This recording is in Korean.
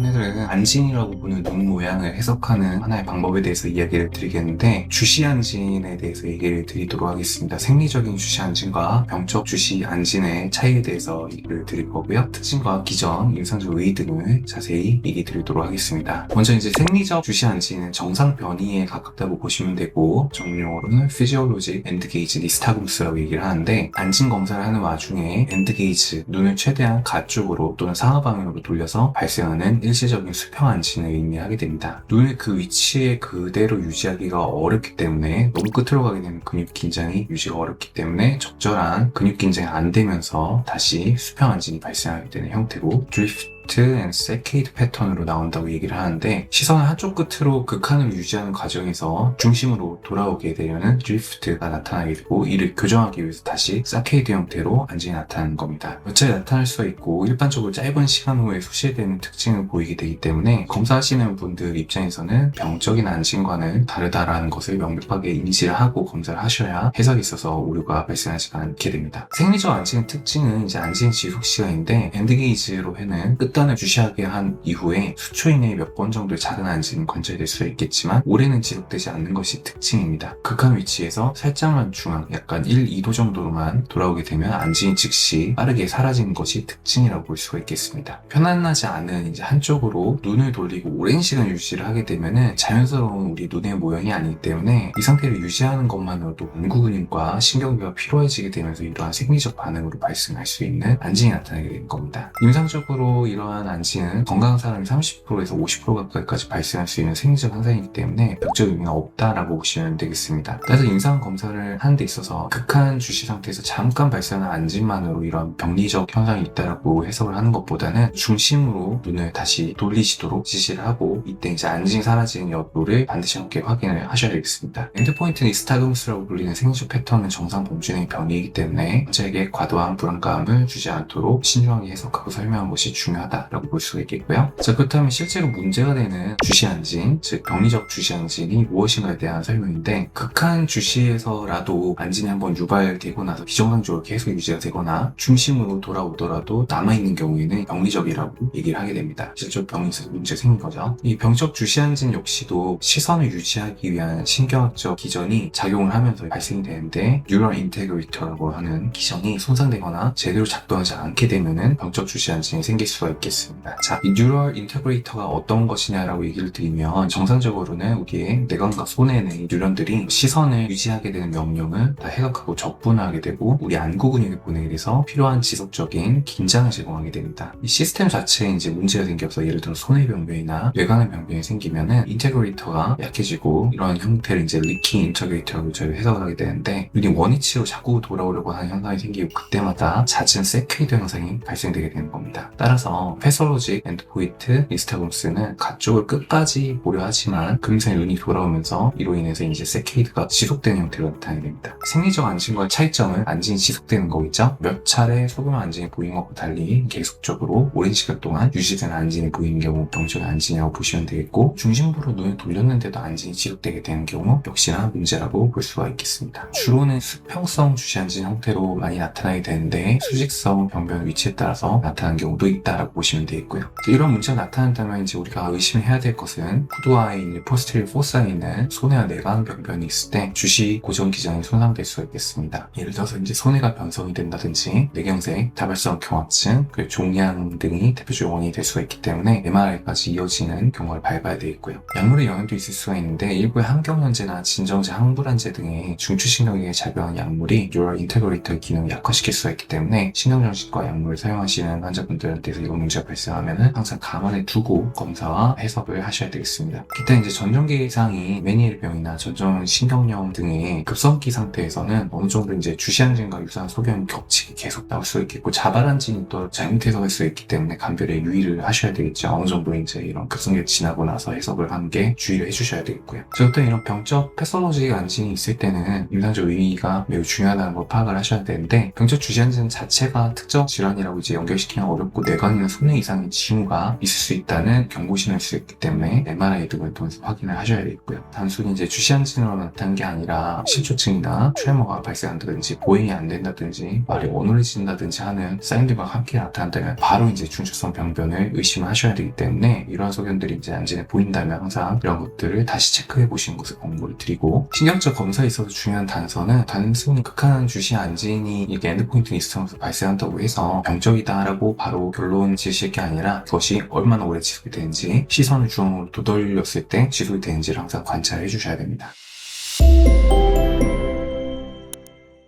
오늘은 안진이라고 보는 눈 모양을 해석하는 하나의 방법에 대해서 이야기를 드리겠는데 주시 안진에 대해서 얘기를 드리도록 하겠습니다. 생리적인 주시 안진과 병적 주시 안진의 차이에 대해서 얘기를 드릴 거고요. 특징과 기전, 임상적 의의 등을 자세히 얘기 드리도록 하겠습니다. 먼저 이제 생리적 주시 안진은 정상 변이에 가깝다고 보시면 되고 전문용어로는 피지올로직 엔드게이지 니스타금스라고 얘기를 하는데 안진 검사를 하는 와중에 엔드 게이지 눈을 최대한 가쪽으로 또는 상하 방향으로 돌려서 발생하는 일시적인 수평 안진을 의미하게 됩니다. 눈을 그 위치에 그대로 유지하기가 어렵기 때문에 너무 끝으로 가게 되면 근육 긴장이 유지가 어렵기 때문에 적절한 근육 긴장이 안 되면서 다시 수평 안진이 발생하게 되는 형태고 드리프트 앤 세케이드 패턴으로 나온다고 얘기를 하는데 시선을 한쪽 끝으로 극한을 유지하는 과정에서 중심으로 돌아오게 되려는 드리프트가 나타나게 되고 이를 교정하기 위해서 다시 사케이드 형태로 안진이 나타나는 겁니다. 몇 차례 나타날 수가 있고 일반적으로 짧은 시간 후에 소실되는 특징을 보이게 되기 때문에 검사하시는 분들 입장에서는 병적인 안진과는 다르다라는 것을 명백하게 인지를 하고 검사를 하셔야 해석이 있어서 오류가 발생하지 않게 됩니다. 생리적 안진의 특징은 이제 안진 지속 시간인데 엔드게이지로 해는 끝 단을 주시하게 한 이후에 수초 이내에 몇 번 정도의 작은 안진은 관찰될 수 있겠지만 오래는 지속되지 않는 것이 특징입니다. 극한 위치에서 살짝만 중앙, 약간 1, 2도 정도로만 돌아오게 되면 안진이 즉시 빠르게 사라지는 것이 특징이라고 볼 수가 있겠습니다. 편안하지 않은 이제 한쪽으로 눈을 돌리고 오랜 시간 유지를 하게 되면은 자연스러운 우리 눈의 모양이 아니기 때문에 이 상태를 유지하는 것만으로도 안구 근육과 신경계가 피로해지게 되면서 이러한 생리적 반응으로 발생할 수 있는 안진이 나타나게 되는 겁니다. 임상적으로 이 러한 안진은 건강한 사람이 30%에서 50% 가까이까지 발생할 수 있는 생리적 현상이기 때문에 병적 의미가 없다라고 보시면 되겠습니다. 따라서 임상 검사를 하는 데 있어서 극한 주시 상태에서 잠깐 발생하는 안진만으로 이런 병리적 현상이 있다라고 해석을 하는 것보다는 중심으로 눈을 다시 돌리시도록 지시를 하고 이때 이제 안진이 사라지는 여부를 반드시 함께 확인을 하셔야 되겠습니다. 엔드 포인트 니스타금스라고 불리는 생리적 패턴은 정상 범준의 변이이기 때문에 환자에게 과도한 불안감을 주지 않도록 신중하게 해석하고 설명하는 것이 중요하다 라고 볼 수가 있겠고요. 자 그렇다면 실제로 문제가 되는 주시 안진, 즉 병리적 주시 안진이 무엇인가에 대한 설명인데 극한 주시에서라도 안진이 한번 유발되고 나서 비정상적으로 계속 유지가 되거나 중심으로 돌아오더라도 남아있는 경우에는 병리적이라고 얘기를 하게 됩니다. 실제로 병이 문제 생긴 거죠. 이 병적 주시 안진 역시도 시선을 유지하기 위한 신경학적 기전이 작용을 하면서 발생이 되는데 뉴럴 인테그리터라고 하는 기전이 손상되거나 제대로 작동하지 않게 되면은 병적 주시 안진이 생길 수가 있 겠습니다. 자, 이 뉴럴 인테그레이터가 어떤 것이냐라고 얘기를 드리면 정상적으로는 우리의 뇌관과 손에 있는 이 뉴런들이 시선을 유지하게 되는 명령을 다 해석하고 적분하게 되고 우리 안구 근육에 보내게 돼서 필요한 지속적인 긴장을 제공하게 됩니다. 이 시스템 자체에 이제 문제가 생겨서 예를 들어 손의 병변이나 뇌관의 병변이 생기면은 인테그레이터가 약해지고 이런 형태를 이제 리킹 인테그레이터로 저희가 해석을 하게 되는데 눈이 원위치로 자꾸 돌아오려고 하는 현상이 생기고 그때마다 잦은 세케이드 현상이 발생되게 되는 겁니다. 따라서 패설로직 엔드포이트 인스타금스는 가쪽을 끝까지 보려 하지만 금세 눈이 돌아오면서 이로 인해서 이제 세케이드가 지속되는 형태로 나타나게 됩니다. 생리적 안진과의 차이점은 안진이 지속되는 거겠죠? 몇 차례 소규모 안진이 보이는 것과 달리 계속적으로 오랜 시간 동안 유지된 안진이 보이는 경우 병적 안진이라고 보시면 되겠고 중심부로 눈을 돌렸는데도 안진이 지속되게 되는 경우 역시나 문제라고 볼 수가 있겠습니다. 주로는 수평성 주시 안진 형태로 많이 나타나게 되는데 수직성 병변 위치에 따라서 나타나는 경우도 있다라고 보시면 되겠고요. 이런 문제가 나타난다면 이제 우리가 의심해야 될 것은 후두와에 있는 포스테리 포사에 있는 손해와 내관 병변이 있을 때 주시 고정 기전이 손상될 수가 있겠습니다. 예를 들어서 이제 손해가 변성이 된다든지 뇌경색, 다발성 경합증, 그리고 종양 등이 대표적 원인이 될 수가 있기 때문에 MRI까지 이어지는 경우를 밟아야 되겠고요. 약물의 영향도 있을 수가 있는데 일부의 항경련제나 진정제, 항불안제 등의 중추신경계에 작용한 약물이 뉴럴 인테그레이터의 기능을 약화시킬 수가 있기 때문에 신경정신과 약물을 사용하시는 환자분들한테서 이런 문제가 발생하면 항상 감안해 두고 검사와 해석을 하셔야 되겠습니다. 기타 이제 전정기 이상이 메니엘병이나 전정 신경염 등의 급성기 상태에서는 어느 정도 이제 주시안진과 유사한 소견 겹치기 계속 나올 수 있겠고 자발안진이 또 잘못 해석할 수 있기 때문에 감별에 유의를 하셔야 되겠죠. 어느 정도 이제 이런 급성기가 지나고 나서 해석을 하는 게 주의를 해주셔야 되겠고요. 저부터 이런 병적 패설로직 안진이 있을 때는 임상적 의의가 매우 중요하다는 걸 파악을 하셔야 되는데 병적 주시안진 자체가 특정 질환이라고 이제 연결시키기 어렵고 뇌관이나 3회 이상의 징후가 있을 수 있다는 경고 신호일 수 있기 때문에 MRI 등을 통해서 확인을 하셔야 되겠고요. 단순히 이제 주시안진으로 나타난 게 아니라 실조증이나 트레머가 발생한다든지 보행이 안 된다든지 말이 어눌해진다든지 하는 사인들과 함께 나타난다면 바로 이제 중추성 병변을 의심하셔야 되기 때문에 이러한 소견들이 이제 안진에 보인다면 항상 이런 것들을 다시 체크해 보시는 것을 권고를 드리고 신경적 검사에 있어서 중요한 단서는 단순히 극한 주시 안진이 이게 엔드포인트 리스트에서 발생한다고 해서 병적이다라고 바로 결론 지 으실 게 아니라 그것이 얼마나 오래 지속이 되는지 시선을 중앙으로 도돌렸을 때 지속이 되는지를 항상 관찰해 주셔야 됩니다.